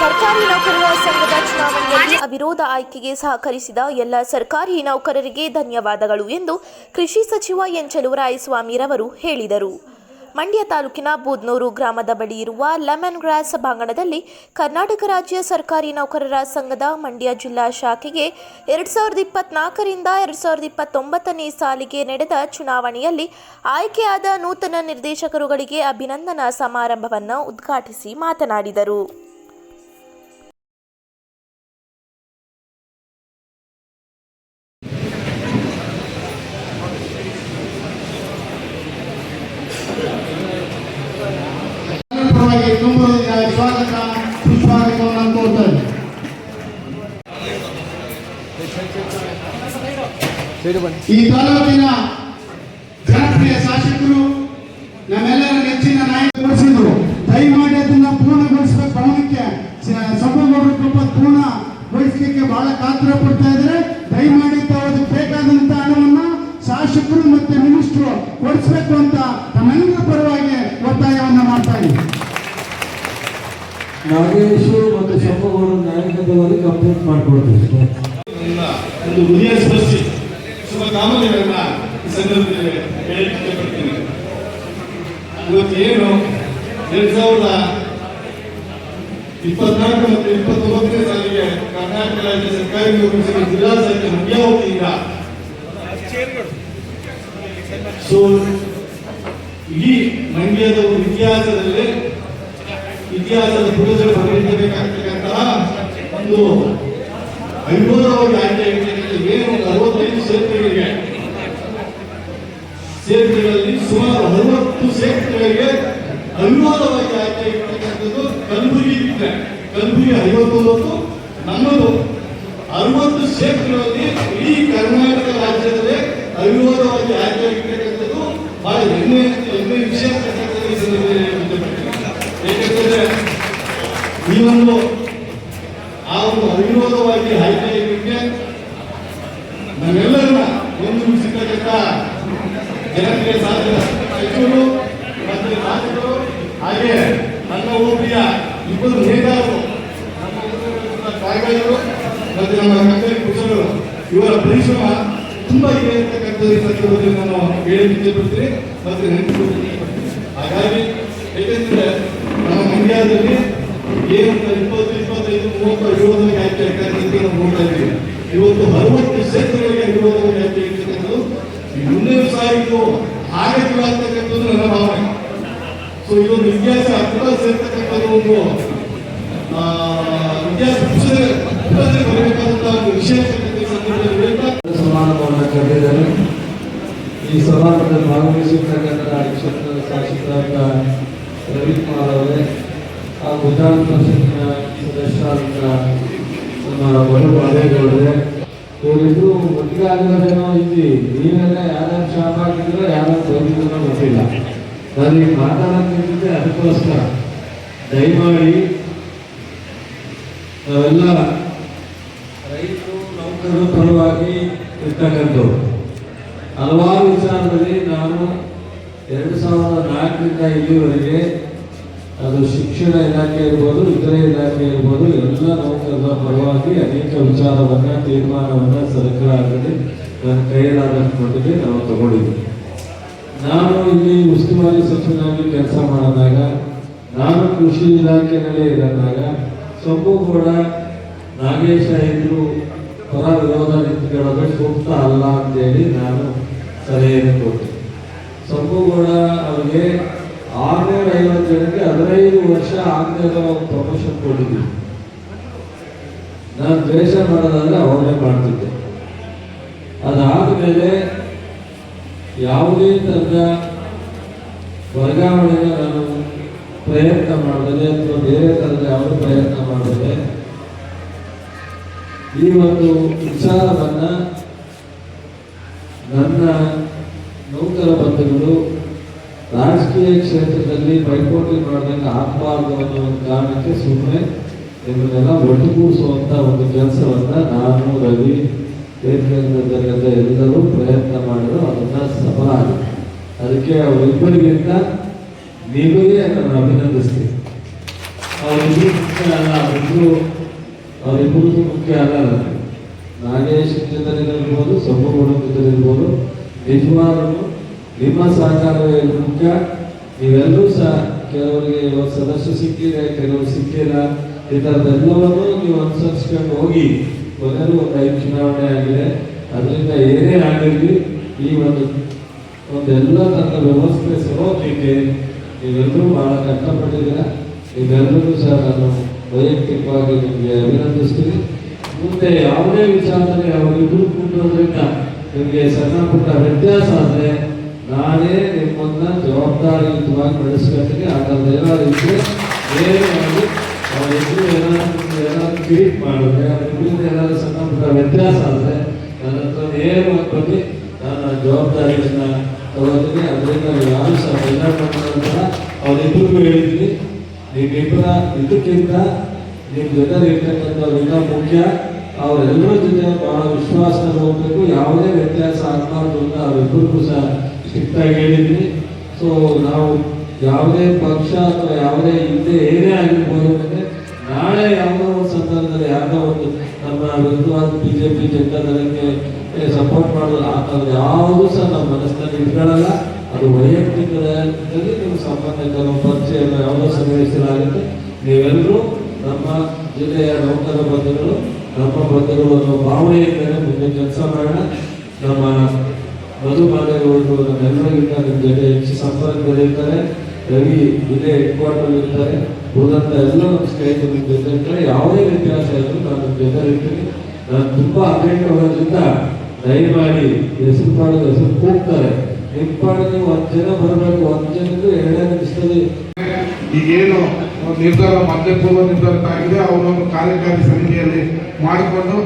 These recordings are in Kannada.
ಸರ್ಕಾರಿ ನೌಕರರ ಸಂಘದ ಚುನಾವಣೆಯಲ್ಲಿ ಅವಿರೋಧ ಆಯ್ಕೆಗೆ ಸಹಕರಿಸಿದ ಎಲ್ಲ ಸರ್ಕಾರಿ ನೌಕರರಿಗೆ ಧನ್ಯವಾದಗಳು ಎಂದು ಕೃಷಿ ಸಚಿವ ಎನ್ ಚಲುವರಾಯಸ್ವಾಮಿರವರು ಹೇಳಿದರು. ಮಂಡ್ಯ ತಾಲೂಕಿನ ಬೂದ್ನೂರು ಗ್ರಾಮದ ಬಳಿ ಇರುವ ಲೆಮನ್ ಗ್ರಾಸ್ ಸಭಾಂಗಣದಲ್ಲಿ ಕರ್ನಾಟಕ ರಾಜ್ಯ ಸರ್ಕಾರಿ ನೌಕರರ ಸಂಘದ ಮಂಡ್ಯ ಜಿಲ್ಲಾ ಶಾಖೆಗೆ ಎರಡು ಸಾವಿರದ ಇಪ್ಪತ್ನಾಲ್ಕರಿಂದ ಎರಡು ಸಾವಿರದ ಇಪ್ಪತ್ತೊಂಬತ್ತನೇ ಸಾಲಿಗೆ ನಡೆದ ಚುನಾವಣೆಯಲ್ಲಿ ಆಯ್ಕೆಯಾದ ನೂತನ ನಿರ್ದೇಶಕರುಗಳಿಗೆ ಅಭಿನಂದನಾ ಸಮಾರಂಭವನ್ನು ಉದ್ಘಾಟಿಸಿ ಮಾತನಾಡಿದರು. ಈ ತಾಲೂಕಿನ ಜನಪ್ರಿಯ ಶಾಸಕರು ನಮ್ಮೆಲ್ಲರ ನೆಚ್ಚಿನ ನಾಯಕರು ದಯಮಾಡಿ ಅದನ್ನ ಪೂರ್ಣಗೊಳಿಸಬೇಕು. ಭವನಕ್ಕೆ ಸಭೆಗಳು ಕೃಪ ಪೂರ್ಣಗೊಳಿಸಲಿಕ್ಕೆ ಬಹಳ ಕಾತರ ಪಡ್ತಾ ಇದ್ದಾರೆ. ದಯಮಾಡಿ ತಾವು ಅದಕ್ಕೆ ಬೇಕಾದಂತ ಹಣವನ್ನ ಶಾಸಕರು ಮತ್ತೆ ಮಿನಿಸ್ಟ್ರು ಕೊಡಿಸ್ಬೇಕು ಅಂತ ತಮ್ಮೆಲ್ಲರ ಪರವಾಗಿ ಒತ್ತಾಯವನ್ನ ಮಾಡ್ತಾ ಇದ್ದೀನಿ. ನಾಗೇಶು ಮತ್ತು ಶಂಭಗೌಡ ನಾಯಕತ್ವದಲ್ಲಿ ಕಂಪ್ಲೀಟ್ ಮಾಡಿಕೊಡ್ತೀವಿ ಒಂದು ಹೃದಯ ಸ್ಪರ್ಶಿ ಶುಭಕಾಮನೆಗಳನ್ನ ಈ ಸಂದರ್ಭದಲ್ಲಿ ಹೇಳಲಿಕ್ಕೆ ಇಷ್ಟಪಡ್ತೀನಿ. ಇವತ್ತು ಏನು ಎರಡ್ ಸಾವಿರದ ಇಪ್ಪತ್ನಾಲ್ಕು ಮತ್ತು ಇಪ್ಪತ್ತೊಂಬತ್ತನೇ ಸಾಲಿಗೆ ಕರ್ನಾಟಕ ರಾಜ್ಯ ಸರ್ಕಾರಿ ನೌಕರರ ಸಂಘ ಜಿಲ್ಲಾ ಸಂಖ್ಯೆ ಮಂಡ್ಯ ವತಿಯಿಂದ ಸೊ ಇಡೀ ಮಂಡ್ಯದ ಇತಿಹಾಸದಲ್ಲಿ ಇತಿಹಾಸದ ಪುರುಷರು ಬರೆಯಬೇಕಾಗ್ತಕ್ಕಂತಹ ಒಂದು ಅವಿರೋಧವಾಗಿ ಆಯ್ಕೆ ಆಗಿದೆ ಏನು ಅರವತ್ತೈದು ಸೇತುವೆಗಳಿಗೆ ಸೇತುವೆಗಳಲ್ಲಿ ಸುಮಾರು ಅರವತ್ತು ಸೇತುವೆಗಳಿಗೆ ಅವಿರೋಧವಾಗಿ ಆಯ್ಕೆ ಆಗಿರ್ತಕ್ಕಂಥದ್ದು ಕಲಬುರಗಿ ಬಿಟ್ಟರೆ ಕಲಬುರಗಿ ಐವತ್ತೊಂಬತ್ತು, ನಮ್ಮದು ಅರವತ್ತು ಸೇತುವೆಗಳಲ್ಲಿ ಇಡೀ ಕರ್ನಾಟಕ ರಾಜ್ಯದಲ್ಲಿ ಅವಿರೋಧವಾಗಿ ಆಯ್ಕೆ ಆಗಿರ್ತಕ್ಕಂಥದ್ದು ಬಹಳ ಹೆಮ್ಮೆ ಹೆಮ್ಮೆ ವಿಷಯ ಅಂತಕ್ಕಂಥದ್ದು ಈ ಸಂದರ್ಭದಲ್ಲಿ ಹೇಳಲಿಕ್ಕೆ ಇಷ್ಟಪಡ್ತೀನಿ. ಏಕೆಂದರೆ ಈ ಒಂದು ಆ ಒಂದು ಅವಿರೋಧವಾಗಿ ಆಯ್ಕೆಯಾಗಿದ್ದಕ್ಕೆ ನಮ್ಮೆಲ್ಲರನ್ನ ಒಂದುಗೂಡಿಸಿರ್ತಕ್ಕಂಥ ಜನಪ್ರಿಯ ಸಾಧನ ಸಚಿವರು ಮತ್ತು ಶಾಸಕರು ಹಾಗೆ ನನ್ನ ಹೋಬಳಿಯ ಇಬ್ಬರು ನೇತಾರರು ನಮ್ಮ ಊರಿನ ಕಾಯ್ಗಳು ಮತ್ತು ನಮ್ಮ ಕರ್ತವ್ಯ ಕುಶಲರು ಇವರ ಪರಿಶ್ರಮ ತುಂಬಾ ಇದೆ ಅಂತಕ್ಕಂಥದ್ದು ಈ ಸಂದರ್ಭದಲ್ಲಿ ನಾನು ಹೇಳಲಿಕ್ಕೆ ಇಷ್ಟಪಡ್ತೀನಿ ಮತ್ತು ನೆನಪಿಸ್ಕೊಳ್ತೀನಿ ಹಾಗಾಗಿ ಏಕೆಂದ್ರೆ ನಮ್ಮ ಇಂಡಿಯಾದಲ್ಲಿ ಏನು ಇಪ್ಪತ್ತು, ಇಪ್ಪತ್ತೈದು, ಮೂವತ್ತು ಐವತ್ತಕ್ಕೆ ಆಯ್ಕೆ ಆಗ್ತಕ್ಕಂಥದ್ದು ನಾವು ನೋಡ್ತಾ ಇದ್ದೀವಿ. ಇವತ್ತು ಅರವತ್ತು ಕ್ಷೇತ್ರಗಳಿಗೆ ಐವತ್ತಕ್ಕೆ ಆಯ್ಕೆ ಇರ್ತಕ್ಕಂಥದ್ದು ಇನ್ನೂ ಮುಂದಿನ ಇದು ಹಾಗೆ ಆಗ್ತಕ್ಕಂಥದ್ದು ನನ್ನ ಭಾವನೆ. ಸೊ ಇದೊಂದು ಇತಿಹಾಸ ಹತ್ರ ಸೇರ್ತಕ್ಕಂಥದ್ದು ಒಂದು ಇತಿಹಾಸ ಪುಸ್ತಕ ಪುಸ್ತಕದಲ್ಲಿ ಬರಬೇಕಾದಂತಹ ಒಂದು ಹೇಳ್ತಾ ಸಮಾರಂಭವನ್ನು ಕರೆದಿದ್ದಾರೆ ಈ ಸಮಾರಂಭದಲ್ಲಿ ಭಾಗವಹಿಸಿರ್ತಕ್ಕಂಥ ಶಾಸಕರಾದ ರವಿಕುಮಾರ್ ಅವರೇ ಹಾಗೂ ವಿಧಾನ ಪರಿಷತ್ನ ಸದಸ್ಯರಾದಂಥ ನಮ್ಮ ಬಡು ಬಾಲೇಗೌಡರೇ ಇವರಿಬ್ಬರು ಒಟ್ಟಿಗೆ ಆಗಿರೋದೇನೋ ಇಲ್ಲಿ ನೀವೆಲ್ಲ ಯಾರ್ಯಾರು ಶಾಪ್ ಆಗಿದ್ರು ಯಾರ್ಯಾರು ಬಂದಿದ್ರು ಗೊತ್ತಿಲ್ಲ. ನಾನು ಈಗ ಮಾತಾಡೋಕ್ಕಿಂತ ಅದಕ್ಕೋಸ್ಕರ ದಯಮಾಡಿ ನಾವೆಲ್ಲ ರೈತರು, ನೌಕರರ ಪರವಾಗಿ ಇರ್ತಕ್ಕಂಥವ್ರು. ಹಲವಾರು ವಿಚಾರದಲ್ಲಿ ನಾನು ಎರಡು ಸಾವಿರದ ನಾಲ್ಕರಿಂದ ಇಲ್ಲಿವರೆಗೆ ಅದು ಶಿಕ್ಷಣ ಇಲಾಖೆ ಇರ್ಬೋದು, ಇತರೆ ಇಲಾಖೆ ಇರ್ಬೋದು, ಎಲ್ಲ ನೌಕರರ ಪರವಾಗಿ ಅನೇಕ ವಿಚಾರವನ್ನು, ತೀರ್ಮಾನವನ್ನು ಸರ್ಕಾರದಲ್ಲಿ ನನ್ನ ಕೈಯಲ್ಲಾದಷ್ಟು ಮಟ್ಟಿಗೆ ನಾವು ತಗೊಂಡಿದ್ದೀವಿ ನಾನು ಇಲ್ಲಿ ಉಸ್ತುವಾರಿ ಸಚಿವನಾಗಿ ಕೆಲಸ ಮಾಡಿದಾಗ, ನಾನು ಕೃಷಿ ಇಲಾಖೆನಲ್ಲಿ ಇದ್ದಾಗ ಸೊಪ್ಪು ಕೂಡ ನಾಗೇಶ ಇದ್ರು ಪರ ವಿರೋಧ ನಿಂತ್ಕೊಳ್ಳೋದು ಸೂಕ್ತ ಅಲ್ಲ ಅಂತೇಳಿ ನಾನು ಸಲಹೆಯನ್ನು ಕೊಟ್ಟೆ. ಸೊಪ್ಪುಗೌಡ ಅವರಿಗೆ ಆರುನೂರ ಐವತ್ತು ಜನಕ್ಕೆ ಹದಿನೈದು ವರ್ಷ ಆಗದೆ ಪ್ರಮೋಷನ್ ಕೊಟ್ಟಿದ್ವಿ ನಾನು ದ್ವೇಷ ಮಾಡೋದಾದ್ರೆ ಅವನೇ ಮಾಡ್ತಿದ್ದೆ. ಅದಾದ ಮೇಲೆ ಯಾವುದೇ ಥರದ ವರ್ಗಾವಣೆಗೆ ನಾನು ಪ್ರಯತ್ನ ಮಾಡಿದೆ, ಅಥವಾ ಬೇರೆ ಥರದ ಯಾವುದೇ ಪ್ರಯತ್ನ ಮಾಡಿದೆ. ಈ ಒಂದು ವಿಚಾರವನ್ನ ನನ್ನ ಬಂಧುಗಳು ರಾಜಕೀಯ ಕ್ಷೇತ್ರದಲ್ಲಿ ಪೈಪೋಟಿ ಮಾಡೋದಕ್ಕೆ ಆಗಬಾರ್ದು ಅನ್ನೋ ಒಂದು ಕಾರಣಕ್ಕೆ ಸುಮ್ಮನೆ ಇವನ್ನೆಲ್ಲ ಒಟ್ಟುಗೂಡಿಸುವಂತ ಒಂದು ಕೆಲಸವನ್ನ ನಾನು, ರವಿ ವೇದಿಕೆಯಲ್ಲಿರ್ತಕ್ಕಂಥ ಎಲ್ಲರೂ ಪ್ರಯತ್ನ ಮಾಡಿದ್ರು, ಅದನ್ನ ಸಫಲ ಆಗಿದೆ. ಅದಕ್ಕೆ ಅವರಿಬ್ಬರಿಗಿಂತ ನಿಮಗೆ ನಾನು ಅಭಿನಂದಿಸ್ತೀನಿ ಅವರಿಬ್ಬರು ಮುಖ್ಯ ಅವರಿಬ್ಬರಿಗೂ ಮುಖ್ಯ ಅಲ್ಲ ನನಗೆ. ನಾಗೇಶ್ ಜೊತೆಲಿರ್ಬೋದು ಜೊತೆ ಇರ್ಬೋದು ನಿಜವಾಗ್ಲೂ ನಿಮ್ಮ ಸಹಕಾರವೇ ಮುಖ್ಯ. ನೀವೆಲ್ಲರೂ ಸಹ ಕೆಲವರಿಗೆ ಸದಸ್ಯ ಸಿಕ್ಕಿದೆ ಕೆಲವರು ಸಿಕ್ಕಿಲ್ಲ, ಈ ಥರದ್ದೆಲ್ಲವನ್ನು ನೀವು ಅನುಸರಿಸ್ಕೊಂಡು ಹೋಗಿ ಕೊನೆಗೂ ಒಂದು ಐದು ಚುನಾವಣೆ ಆಗಿದೆ. ಅದರಿಂದ ಏನೇ ಆಗಿರಲಿ, ಈ ಒಂದು, ಒಂದೆಲ್ಲ ತನ್ನ ವ್ಯವಸ್ಥೆ ಸರೋದಕ್ಕೆ ನೀವೆಲ್ಲರೂ ಬಹಳ ಕಷ್ಟಪಟ್ಟಿದ್ದೀರ. ನೀವೆಲ್ಲರೂ ಸಹ ನಾನು ವೈಯಕ್ತಿಕವಾಗಿ ನಿಮಗೆ ಅಭಿನಂದಿಸ್ತೀನಿ. ಮುಂದೆ ಯಾವುದೇ ವಿಚಾರದಲ್ಲಿ ಅವರಿಬ್ಬರು ಕೂಟೋದ್ರಿಂದ ನಿಮಗೆ ಸಣ್ಣ ಪುಟ್ಟ ವ್ಯತ್ಯಾಸ ಆದರೆ ನಾನೇ ನಿಮ್ಮನ್ನ ಜವಾಬ್ದಾರಿಯುತವಾಗಿ ನಡೆಸ್ಕೊಳ್ತೀನಿ ಆ ಥರದ್ದು ಏನಾದ್ರು ನೇರವಾಗಿ ಅವರಿಬ್ಬರು ಏನಾದ್ರು ಏನಾದ್ರು ಟ್ವೀಟ್ ಮಾಡಿದ್ರೆ ಅವರಿಬ್ಬರಿಂದ ಏನಾದ್ರು ಸಣ್ಣ ವ್ಯತ್ಯಾಸ ಆದರೆ ನನ್ನ ಹತ್ರ ನಾನು ಜವಾಬ್ದಾರಿಯನ್ನ ತಗೋತೀನಿ. ಅದರಿಂದ ಯಾರು ಸಹ ಬೆಲ್ಲ ನಂತರ ಅವರಿಬ್ಬರಿಗೂ ಹೇಳಿದ್ದೀನಿ. ನಿಮ್ಮಿಬ್ಬರ ಇದಕ್ಕಿಂತ ನಿಮ್ಮ ಜೊತೆ ಇರ್ತಕ್ಕಂಥವ್ರಿಂದ ಮುಖ್ಯ. ಅವರೆಲ್ಲರ ಜೊತೆ ಬಹಳ ವಿಶ್ವಾಸದಲ್ಲಿ ಹೋಗಬೇಕು. ಯಾವುದೇ ವ್ಯತ್ಯಾಸ ಆಗಬಾರ್ದು ಅಂತ ಅವರಿಬ್ಬರಿಗೂ ಸಹ ಸ್ಟ್ರಿಕ್ಟಾಗಿ ಹೇಳಿದ್ವಿ ಸೊ ನಾವು ಯಾವುದೇ ಪಕ್ಷ ಅಥವಾ ಯಾವುದೇ ಹಿಂದೆ ಏನೇ ಆಗಿರ್ಬೋದು ಅಂದರೆ ನಾಳೆ ಯಾವುದೋ ಒಂದು ಸಂದರ್ಭದಲ್ಲಿ ಯಾವುದೋ ಒಂದು ನಮ್ಮ ವಿರುದ್ಧವಾದ ಬಿ ಜೆ ಪಿ ಜನತಾದಳಕ್ಕೆ ಸಪೋರ್ಟ್ ಮಾಡೋದು ಆ ಥರದ್ದು ಯಾವುದೂ ಸಹ ನಮ್ಮ ಮನಸ್ಸಿನಲ್ಲಿ ಇಟ್ಕೊಳ್ಳಲ್ಲ. ಅದು ವೈಯಕ್ತಿಕದಲ್ಲಿ ನಿಮ್ಮ ಸಂಬಂಧಿಕರು ಪರಿಚಯ ಯಾವುದೋ ಸನ್ನಿವೇಶಗಳಾಗುತ್ತೆ ನೀವೆಲ್ಲರೂ ನಮ್ಮ ಜಿಲ್ಲೆಯ ನೌಕರ ಬಂಧುಗಳು, ನಮ್ಮ ಬಂಧುಗಳು ಅನ್ನೋ ಭಾವನೆಯಿಂದಲೇ ಮುಂದೆ ಕೆಲಸ ಮಾಡೋಣ. ನಮ್ಮ ಮಧು ಮಾದೇಗೌಡರು ನಮ್ಮೆಲ್ಲರಿಗಿಂತ ನಿಮ್ಮ ಜೊತೆ ಹೆಚ್ಚು ಸಂಪರ್ಕದಲ್ಲಿರ್ತಾರೆ ರವಿ ಇದೇ ಹೆಡ್ ಕ್ವಾರ್ಟರ್ ಇರ್ತಾರೆ. ಉಳಿದಂತ ಎಲ್ಲ ಸ್ನೇಹಿತರು ನಿಮ್ಮ ಜೊತೆ ಇರ್ತಾರೆ. ಯಾವುದೇ ವ್ಯತ್ಯಾಸ ಇದ್ದರೂ ನಾನು ನಿಮ್ಮ ಜೊತೆ ಇರ್ತೀನಿ. ನಾನು ತುಂಬಾ ಅಪ್ಡೇಟ್ ಆಗೋದ್ರಿಂದ ದಯಮಾಡಿ ಹೆಸರು ಪಾಡಿಗೆ ಹೆಸರು ಕೂಗ್ತಾರೆ. ನಿಮ್ಮ ನೀವು ಒಂದು ಜನ ಬರಬೇಕು, ಒಂದು ಜನಕ್ಕೂ ಎರಡನೇ ದಿವಸದಲ್ಲಿ ಈಗೇನು ನಿರ್ಧಾರ ಮಧ್ಯ ಪೂರ್ವ ನಿರ್ಧಾರ ಆಗಿದೆ ಅವರೊಂದು ಕಾರ್ಯಕಾರಿ ಸಮಿತಿಯಲ್ಲಿ ಮಾಡಿಕೊಂಡು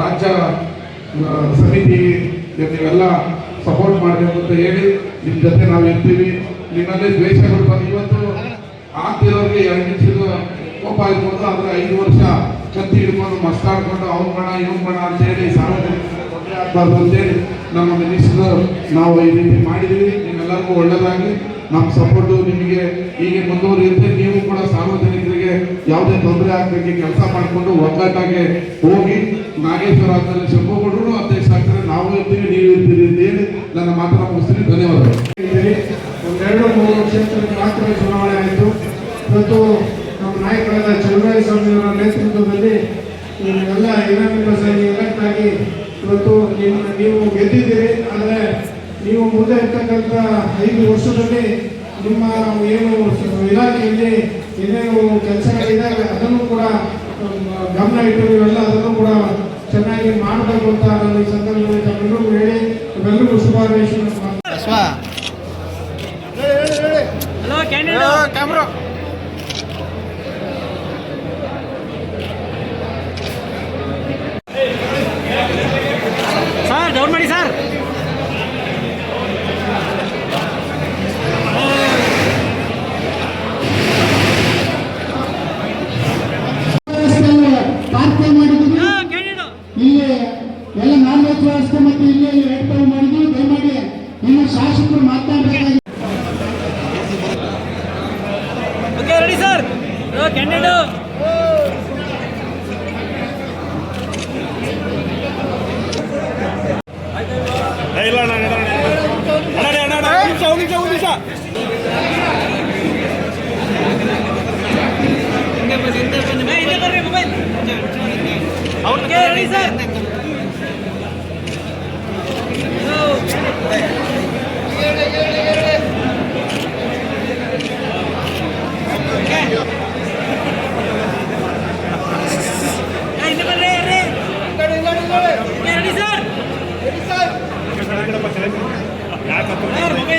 ರಾಜ್ಯ ಸಮಿತಿ ನೀವೆಲ್ಲ ಸಪೋರ್ಟ್ ಮಾಡಬೇಕು ಅಂತ ಹೇಳಿ ನಿಮ್ಮ ಜೊತೆ ನಾವು ಇರ್ತೀವಿ. ನಿಮ್ಮಲ್ಲಿ ದ್ವೇಷ ಕೊಡ್ತಾರೆ ಇವತ್ತು ಆಗ್ತಿರೋರಿಗೆ ಎರಡು ಕೋಪ ಇರ್ಬೋದು, ಆದರೆ ಐದು ವರ್ಷ ಕತ್ತಿ ಹಿಡ್ಕೊಂಡು ಮಸ್ತಾಡ್ಕೊಂಡು ಅವ್ನ ಬಣ ಇವ್ನ ಬಣ ಅಂತ ಹೇಳಿ ಸಾರ್ವಜನಿಕರಿಗೆ ತೊಂದರೆ ಆಗಬಾರ್ದು ಅಂತೇಳಿ ನಮ್ಮ ಮಿನಿಸ್ಟರ್ ನಾವು ಈ ರೀತಿ ಮಾಡಿದ್ದೀವಿ ನಿಮ್ಮೆಲ್ಲರಿಗೂ ಒಳ್ಳೆಯದಾಗಿ ನಮ್ಮ ಸಪೋರ್ಟು ನಿಮಗೆ ಹೀಗೆ ಮುಂದುವರಿಯುತ್ತೆ. ನೀವು ಕೂಡ ಸಾರ್ವಜನಿಕರಿಗೆ ಯಾವುದೇ ತೊಂದರೆ ಆಗದಂಗೆ ಕೆಲಸ ಮಾಡಿಕೊಂಡು ಒಗ್ಗಟ್ಟಾಗೆ ಹೋಗಿ ನಾಗೇಶ್ವರ ಆದ್ಮೇಲೆ ನನ್ನ ಮಾತ್ರ ಮುಗಿಸ್ತೀನಿ. ಧನ್ಯವಾದಗಳು. ಒಂದೆರಡು ಮೂರು ಕ್ಷೇತ್ರಕ್ಕೆ ಮಾತ್ರ ಚುನಾವಣೆ ಆಯಿತು. ಇವತ್ತು ನಮ್ಮ ನಾಯಕರಾದ ಚಲುವರಾಯ ಸ್ವಾಮಿಯವರ ನೇತೃತ್ವದಲ್ಲಿ ಎಲ್ಲ ಯುನಾನಿಮಸ್ ಆಗಿ ಎಲೆಕ್ಟ್ ಆಗಿ ಇವತ್ತು ನೀವು ಗೆದ್ದಿದ್ದೀರಿ. ಆದರೆ ನೀವು ಮುಂದೆ ಇರ್ತಕ್ಕಂಥ ಐದು ವರ್ಷದಲ್ಲಿ ನಿಮ್ಮ ಏನು ಇಲಾಖೆಯಲ್ಲಿ ಏನೇನು ಕೆಲಸಗಳಿದೆ, ಅದನ್ನು ಕೂಡ ಗಮನ ಇಟ್ಟು ಅದನ್ನು ಕೂಡ ಚೆನ್ನಾಗಿ ಮಾಡಬೇಕು ಅಂತ ನಾನು ಈ ಸಂದರ್ಭದಲ್ಲಿ ತಮ್ಮೆಲ್ಲರಿಗೂ ಹೇಳಿ ತಮ್ಮೆಲ್ಲರಿಗೂ ಶುಭಾಶಯ